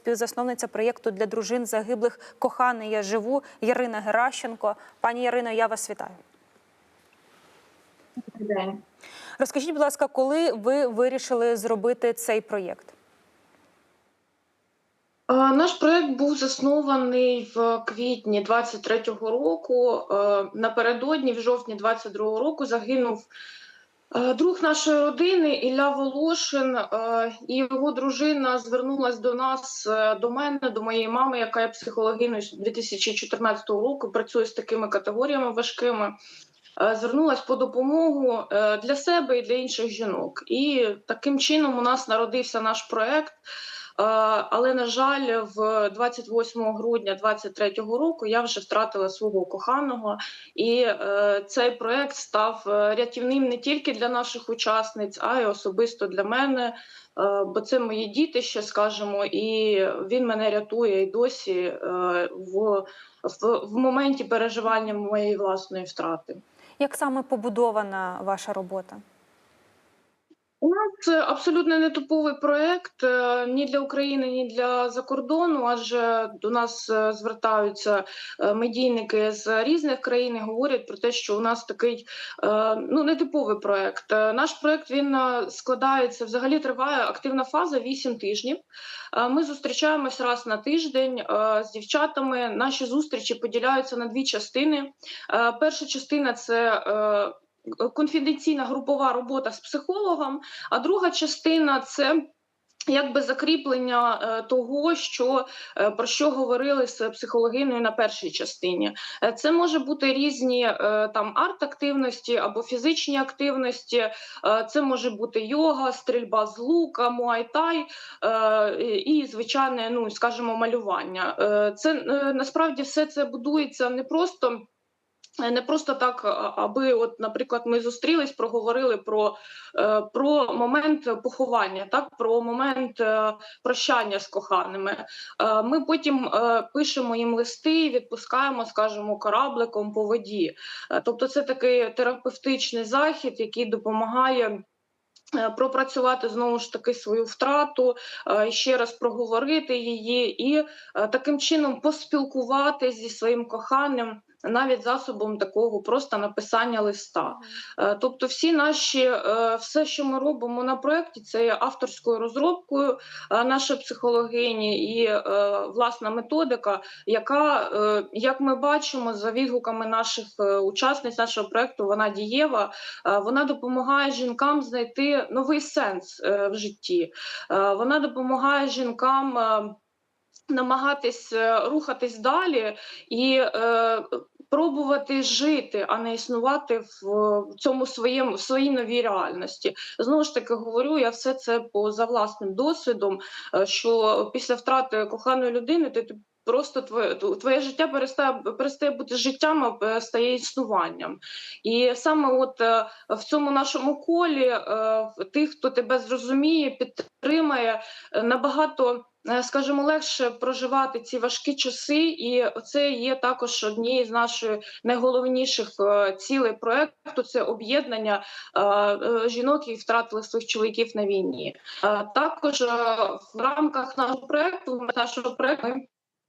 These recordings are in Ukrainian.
співзасновниця проєкту для дружин загиблих Коханий я живу Ярина Геращенко. Пані Ярино, я вас вітаю. Розкажіть, будь ласка, коли ви вирішили зробити цей проєкт? Е, Наш проект був заснований в квітні 23-го року. Е, Напередодні, в жовтні 22-го року, загинув друг нашої родини Ілля Волошин, е, і його дружина звернулась до нас, е, до мене, до моєї мами, яка є психологиною з 2014 року, працює з такими категоріями важкими. Е, Звернулась по допомогу е, для себе і для інших жінок. І таким чином у нас народився наш проект. Е, Але на жаль, в 28 грудня 23-го року я вже втратила свого коханого, і е, цей проект став е, рятівним не тільки для наших учасниць, а й особисто для мене. Бо це мої діти, ще скажемо, і він мене рятує і досі в, в, в моменті переживання моєї власної втрати. Як саме побудована ваша робота? У нас абсолютно не типовий проект е, ні для України, ні для закордону, адже до нас е, звертаються е, медійники з різних країн і говорять про те, що у нас такий ну нетиповий проект. Наш проект він складається взагалі триває активна фаза 8 тижнів. Ми зустрічаємось раз на тиждень з дівчатами. Наші зустрічі поділяються на дві частини. Перша частина це конфіденційна групова робота з психологом, а друга частина це. Якби закріплення е, того, що е, про що говорили з психологиною на першій частині, Е, це може бути різні там арт-активності або фізичні активності. Це може бути йога, стрільба з лука, муайтай і звичайне, ну скажімо, малювання. Це насправді все це будується не просто. Не просто так, аби, от, наприклад, ми зустрілись, проговорили про, е, про момент поховання, так про момент е, прощання з коханими. Е, Ми потім пишемо їм листи, відпускаємо, скажімо, корабликом по воді. Тобто, це такий терапевтичний захід, який допомагає. Пропрацювати знову ж таки свою втрату, ще раз проговорити її, і таким чином поспілкуватися зі своїм коханим навіть засобом такого просто написання листа. Е, Тобто, всі наші, е, все, що ми робимо на проєкті, це є авторською розробкою е, нашої психологині і власна методика, яка, як ми бачимо, за відгуками наших учасниць нашого проєкту, вона дієва. Вона допомагає жінкам знайти новий сенс в житті. Вона допомагає жінкам. Намагатись е, рухатись далі і е, пробувати жити, а не існувати в цьому своєму в своїй новій реальності. Знову ж таки говорю, я все це по за власним досвідом. е, Що після втрати коханої людини ти. Просто твоє твоє життя перестає перестає бути життям, а е, стає існуванням. І саме от е, в цьому нашому колі е, тих, хто тебе зрозуміє, підтримає, набагато скажімо, легше проживати ці важкі часи, і це є також однією з наших найголовніших цілей проекту. Це об'єднання жінок, які втратили своїх чоловіків на війні. Також в рамках нашого проекту нашого проекту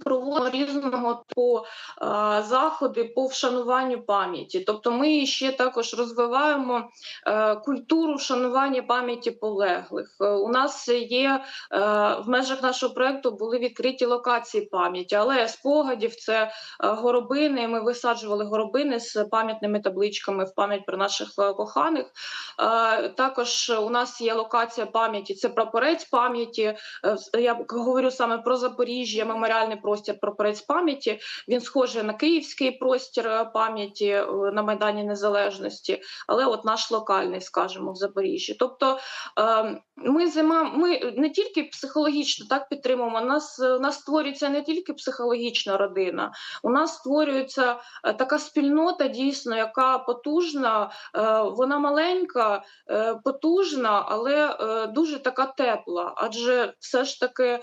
проводимо різного типу е, заходи по вшануванню пам'яті. Тобто, ми ще також розвиваємо е, культуру вшанування пам'яті полеглих. Е, У нас є в межах нашого проекту були відкриті локації пам'яті, але спогадів це горобини. Ми висаджували горобини з пам'ятними табличками в пам'ять про наших коханих. Також у нас є локація пам'яті. Це прапорець пам'яті. Я говорю саме про Запоріжжя, меморіальний простір прапорець пам'яті. Він схожий на київський простір е, пам'яті е, на Майдані Незалежності, але от наш локальний, скажімо, в Запоріжжі. Тобто е, ми зима, ми не тільки психологічно так підтримуємо. У нас е, у нас створюється не тільки психологічна родина, у нас створюється така спільнота, дійсно, яка потужна, вона маленька, потужна, але дуже така тепла. Адже все ж таки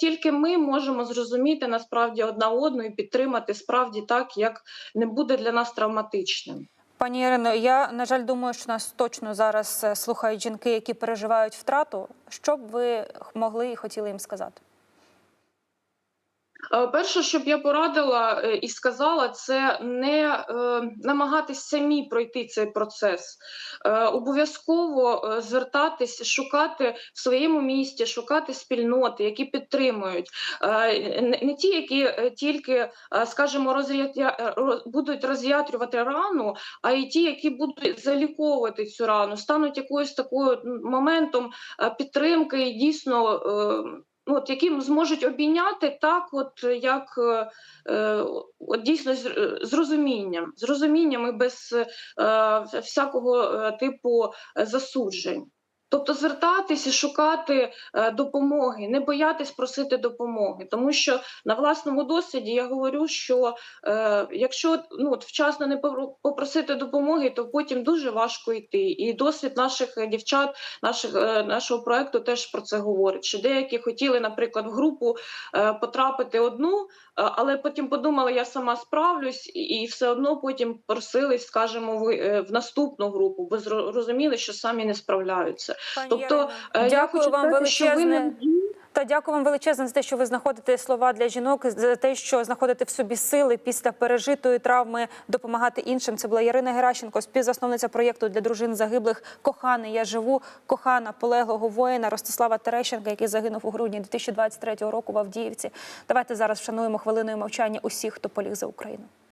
тільки ми можемо зрозуміти насправді одна одну і підтримати справді так, як не буде для нас травматичним. Пані Ірино, я на жаль думаю, що нас точно зараз е, слухають жінки, які переживають втрату. Що б ви могли і хотіли їм сказати? Е, Перше, що б я порадила е, і сказала, це не е, намагатись самі пройти цей процес. Обов'язково звертатись, шукати в своєму місті, шукати спільноти, які підтримують. Не, ті, які тільки, скажімо, розрятя, роз- будуть роз'ятрювати рану, а й ті, які будуть заліковувати цю рану, стануть якоюсь такою моментом підтримки і дійсно. Ну, От яким зможуть обійняти так, от як е, е, от дійсно з, з розумінням, з розумінням і без е, всякого е, типу засуджень. Тобто звертатись і шукати е, допомоги, не боятись просити допомоги, тому що на власному досвіді я говорю, що е, якщо ну от вчасно не попросити допомоги, то потім дуже важко йти. І досвід наших е, дівчат, наших е, нашого проекту теж про це говорить. Що деякі хотіли, наприклад, в групу потрапити одну, але потім подумали, я сама справлюсь, і, все одно потім просились, скажімо, в, наступну групу, бо зро- розуміли, що самі не справляються. Пані Тобто, е, я дякую хочу вам сказати, що ви величезне. не Та дякую вам величезне за те, що ви знаходите слова для жінок, за те, що знаходите в собі сили після пережитої травми допомагати іншим. Це була Ярина Геращенко, співзасновниця проєкту для дружин загиблих Коханий. Я живу, кохана полеглого воїна Ростислава Терещенка, який загинув у грудні 2023 року в Авдіївці. Давайте зараз вшануємо хвилиною мовчання усіх, хто поліг за Україну.